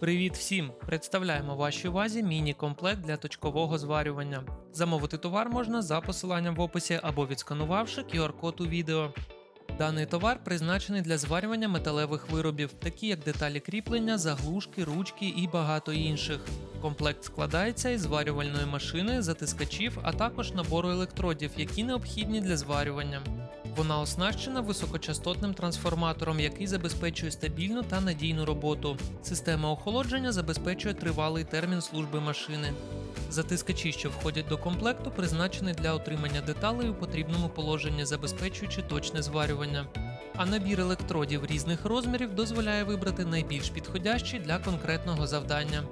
Привіт всім! Представляємо вашій увазі міні-комплект для точкового зварювання. Замовити товар можна за посиланням в описі або відсканувавши QR-код у відео. Даний товар призначений для зварювання металевих виробів, такі як деталі кріплення, заглушки, ручки і багато інших. Комплект складається із зварювальної машини, затискачів, а також набору електродів, які необхідні для зварювання. Вона оснащена високочастотним трансформатором, який забезпечує стабільну та надійну роботу. Система охолодження забезпечує тривалий термін служби машини. Затискачі, що входять до комплекту, призначені для отримання деталей у потрібному положенні, забезпечуючи точне зварювання. А набір електродів різних розмірів дозволяє вибрати найбільш підходящий для конкретного завдання.